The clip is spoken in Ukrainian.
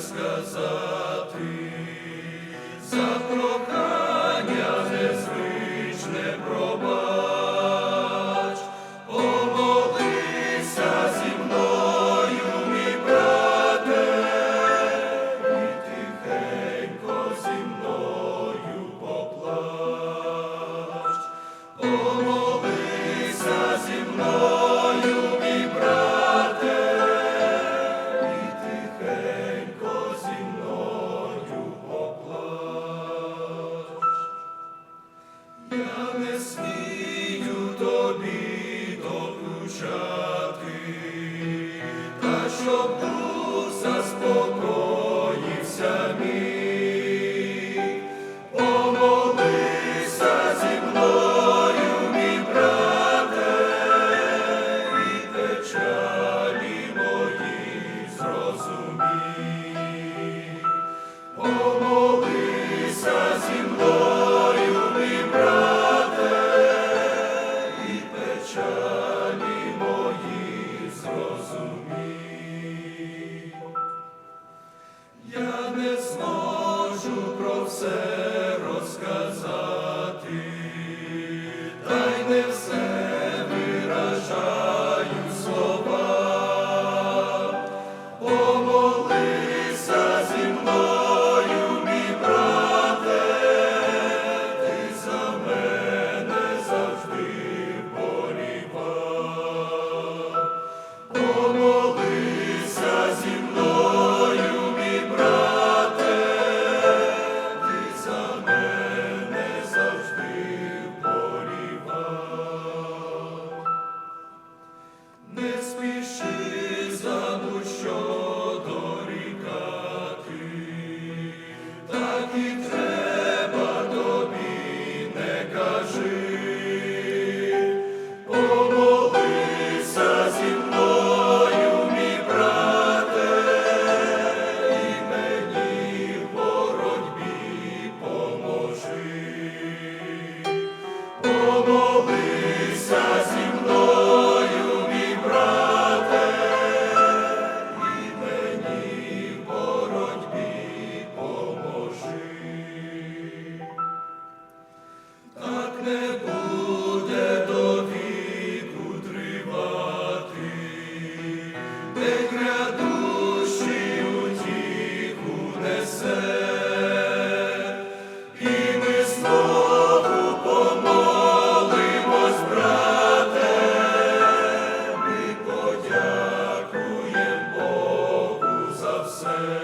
сказати, Тобі докучати, та щоб дух заспокоївся мій. все розказав. say.